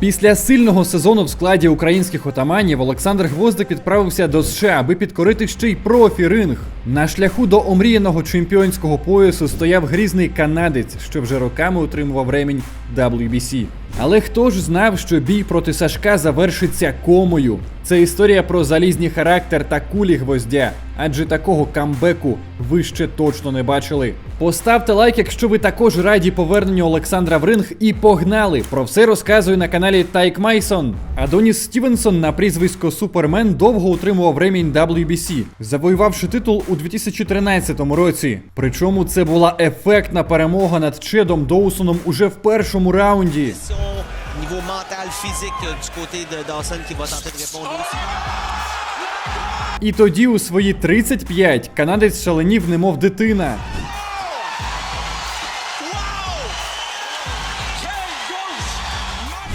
Після сильного сезону в складі українських отаманів Олександр Гвоздик відправився до США, аби підкорити ще й профі ринг. На шляху до омріяного чемпіонського поясу стояв грізний канадець, що вже роками утримував ремінь WBC. Але хто ж знав, що бій проти Сашка завершиться комою? Це історія про залізний характер та кулі гвоздя, адже такого камбеку ви ще точно не бачили. Поставте лайк, якщо ви також раді поверненню Олександра в ринг, і погнали! Про все розказую на каналі Тайк Майсон. Адоніс Стівенсон на прізвисько Супермен довго утримував ремінь WBC, завоювавши титул у 2013 році. Причому це була ефектна перемога над Чедом Доусоном уже в першому раунді. Mental, physique euh, du côté de Dawson qui va tenter de répondre aussi. І тоді, у свої 35, канадець шаленів, немов дитина.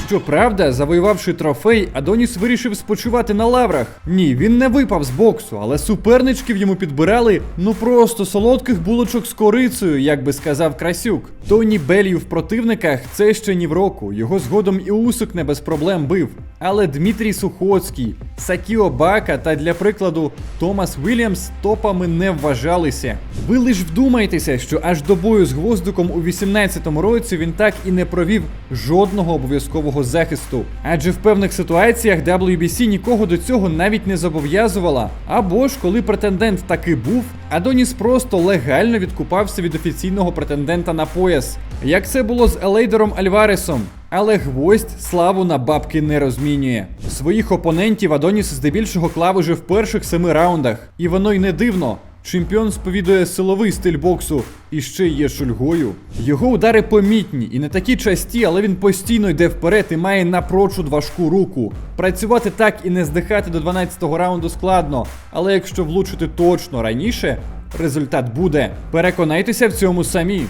Щоправда, завоювавши трофей, Адоніс вирішив спочивати на лаврах. Ні, він не випав з боксу, але суперничків йому підбирали ну просто солодких булочок з корицею, як би сказав Красюк. Тоні Беллів в противниках це ще ні в року. Його згодом і Усик не без проблем бив. Але Дмитрій Сухоцький, Сакіо Бака та для прикладу Томас Вільямс топами не вважалися. Ви лиш вдумайтеся, що аж до бою з гвоздиком у 18-му році він так і не провів жодного обов'язкового захисту. Адже в певних ситуаціях WBC нікого до цього навіть не зобов'язувала. Або ж коли претендент таки був, Адоніс просто легально відкупався від офіційного претендента на пояс. Як це було з Елейдером Альваресом. Але гвоздь славу на бабки не розмінює. Своїх опонентів Адоніс здебільшого клав уже в перших семи раундах. І воно й не дивно. Чемпіон сповідує силовий стиль боксу і ще є шульгою. Його удари помітні і не такі часті, але він постійно йде вперед і має напрочуд важку руку. Працювати так і не здихати до 12-го раунду складно, але якщо влучити точно раніше, результат буде. Переконайтеся в цьому самі.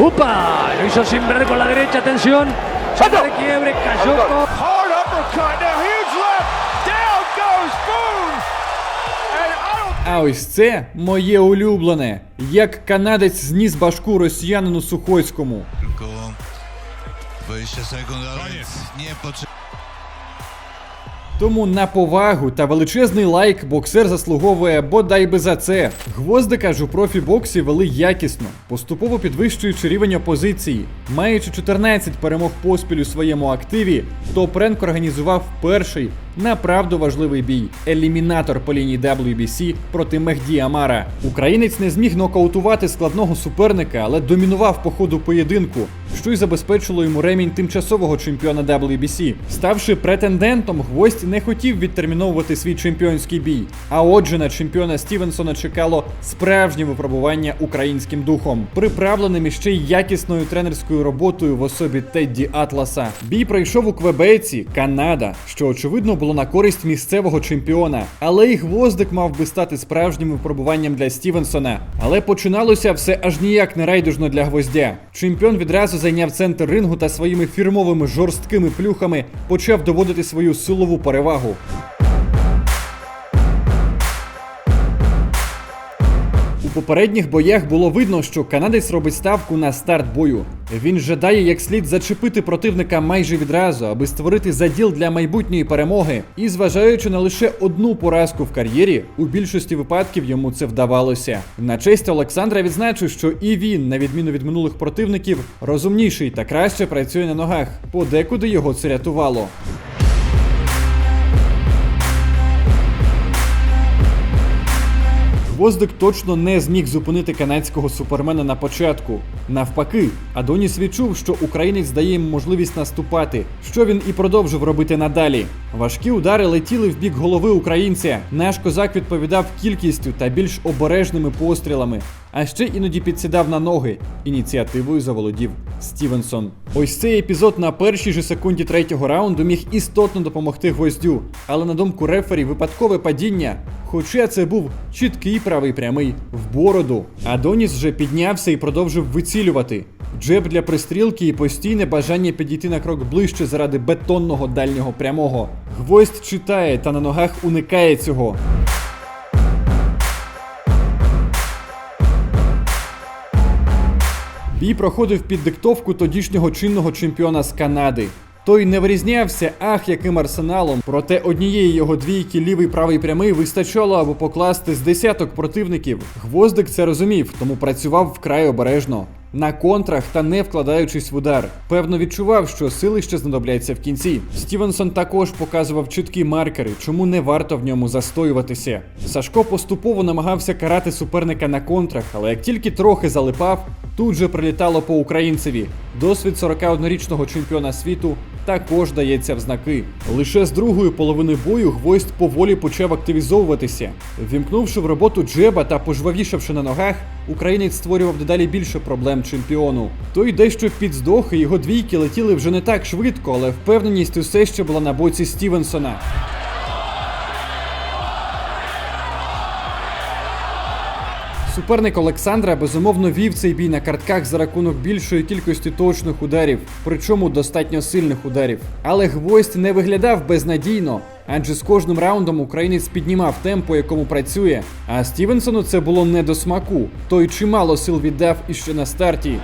¡Upa! Lo hizo con la derecha, atención. Salta de quiebre, cayó uppercut. Now huge left. Down goes Boone. And I don't А ось це моє улюблене. Як канадець зніс башку росіянину 20 sekund, ale nie potrzeba. Тому на повагу та величезний лайк боксер заслуговує бодай би за це. Гвоздика ж у профі-боксі вели якісно, поступово підвищуючи рівень опозиції. Маючи 14 перемог поспіль у своєму активі, Топ Ренк організував перший направду важливий бій елімінатор по лінії WBC проти Мехді Амара. Українець не зміг нокаутувати складного суперника, але домінував по ходу поєдинку, що й забезпечило йому ремінь тимчасового чемпіона WBC. Ставши претендентом, гвоздь не хотів відтерміновувати свій чемпіонський бій. А отже, на чемпіона Стівенсона чекало справжнє випробування українським духом, приправленим іще й якісною тренерською роботою в особі Тедді Атласа. Бій пройшов у Квебеці, Канада, що очевидно було на користь місцевого чемпіона. Але і гвоздик мав би стати справжнім випробуванням для Стівенсона. Але починалося все аж ніяк не райдужно для гвоздя. Чемпіон відразу зайняв центр рингу та своїми фірмовими жорсткими плюхами почав доводити свою силову перевагу. У попередніх боях було видно, що канадець робить ставку на старт бою. Він жадає як слід зачепити противника майже відразу, аби створити заділ для майбутньої перемоги. І зважаючи на лише одну поразку в кар'єрі, у більшості випадків йому це вдавалося. На честь Олександра відзначу, що і він, на відміну від минулих противників, розумніший та краще працює на ногах. Подекуди його це рятувало. Гвоздик точно не зміг зупинити канадського супермена на початку. Навпаки, Адоніс відчув, що українець дає їм можливість наступати, що він і продовжив робити надалі. Важкі удари летіли в бік голови українця. Наш козак відповідав кількістю та більш обережними пострілами, а ще іноді підсідав на ноги. Ініціативою заволодів Стівенсон. Ось цей епізод на першій же секунді третього раунду міг істотно допомогти гвоздю, але на думку рефері, випадкове падіння. Хоча це був чіткий правий прямий в бороду. Адоніс вже піднявся і продовжив вицілювати. Джеб для пристрілки і постійне бажання підійти на крок ближче заради бетонного дальнього прямого. Гвоздь читає та на ногах уникає цього. Бій проходив під диктовку тодішнього чинного чемпіона з Канади. Той не вирізнявся ах яким арсеналом, проте однієї його двійки лівий правий прямий вистачало, аби покласти з десяток противників. Гвоздик це розумів, тому працював вкрай обережно. На контрах та не вкладаючись в удар. Певно відчував, що сили ще знадобляться в кінці. Стівенсон також показував чіткі маркери, чому не варто в ньому застоюватися. Сашко поступово намагався карати суперника на контрах, але як тільки трохи залипав, тут же прилітало по українцеві. Досвід 41-річного чемпіона світу також дається в знаки. Лише з другої половини бою гвоздь поволі почав активізовуватися. Вімкнувши в роботу джеба та пожвавішавши на ногах, українець створював дедалі більше проблем чемпіону. Той дещо підздох, і його двійки летіли вже не так швидко, але впевненість усе ще була на боці Стівенсона. Суперник Олександра безумовно вів цей бій на картках за рахунок більшої кількості точних ударів, причому достатньо сильних ударів. Але гвоздь не виглядав безнадійно, адже з кожним раундом українець піднімав темп, по якому працює. А Стівенсону це було не до смаку. Той чимало сил віддав іще на старті.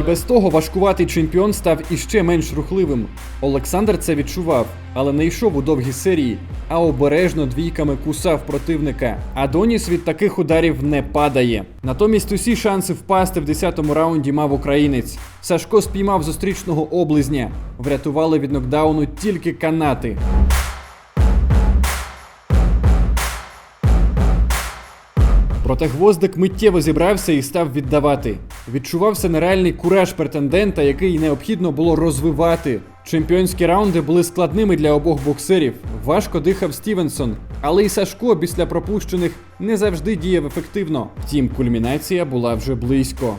І без того важкуватий чемпіон став іще менш рухливим. Олександр це відчував, але не йшов у довгі серії, а обережно двійками кусав противника. Адоніс від таких ударів не падає. Натомість усі шанси впасти в 10-му раунді мав українець. Сашко спіймав зустрічного облизня. Врятували від нокдауну тільки канати. Проте гвоздик миттєво зібрався і став віддавати. Відчувався нереальний кураж претендента, який необхідно було розвивати. Чемпіонські раунди були складними для обох боксерів. Важко дихав Стівенсон, але й Сашко після пропущених не завжди діяв ефективно. Втім, кульмінація була вже близько.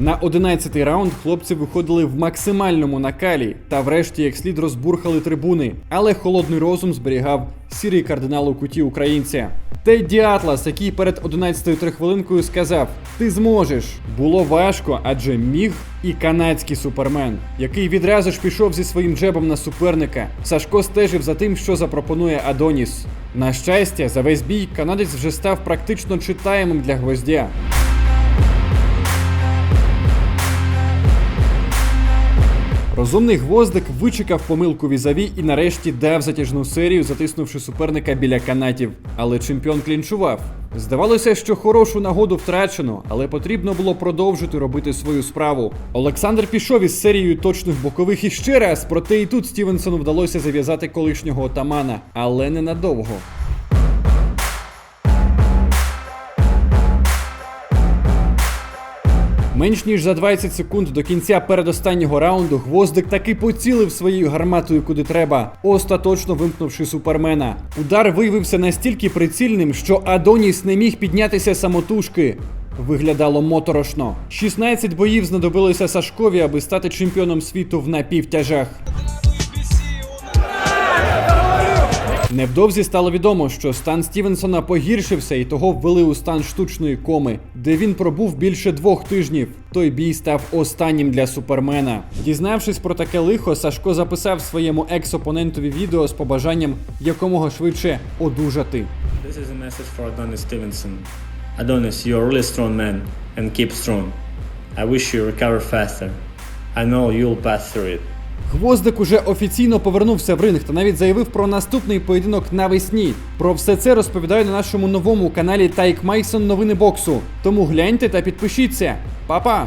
На 11-й раунд хлопці виходили в максимальному накалі та врешті як слід розбурхали трибуни. Але холодний розум зберігав сірий кардинал у куті українця. Тедді Атлас, який перед 11-ю трихвилинкою сказав: Ти зможеш. Було важко, адже міг і канадський супермен, який відразу ж пішов зі своїм джебом на суперника. Сашко стежив за тим, що запропонує Адоніс. На щастя, за весь бій канадець вже став практично читаємим для гвоздя. Розумний гвоздик вичекав помилку візаві і нарешті дав затяжну серію, затиснувши суперника біля канатів. Але чемпіон клінчував. Здавалося, що хорошу нагоду втрачено, але потрібно було продовжити робити свою справу. Олександр пішов із серією точних бокових іще раз, проте і тут Стівенсону вдалося зав'язати колишнього отамана, але ненадовго. Менш ніж за 20 секунд до кінця передостаннього раунду гвоздик таки поцілив своєю гарматою куди треба, остаточно вимкнувши супермена. Удар виявився настільки прицільним, що Адоніс не міг піднятися самотужки. Виглядало моторошно. 16 боїв знадобилося Сашкові, аби стати чемпіоном світу в напівтяжах. Невдовзі стало відомо, що стан Стівенсона погіршився і того ввели у стан штучної коми, де він пробув більше двох тижнів. Той бій став останнім для супермена. Дізнавшись про таке лихо, Сашко записав своєму екс-опонентові відео з побажанням якомога швидше одужати. This is a message for Adonis Stevenson. Adonis, you're a really strong man and keep strong. I wish you recover faster. I know you'll pass through it. Гвоздик уже офіційно повернувся в ринг та навіть заявив про наступний поєдинок навесні. Про все це розповідаю на нашому новому каналі Тайк Майсон Новини боксу. Тому гляньте та підпишіться. Па-па!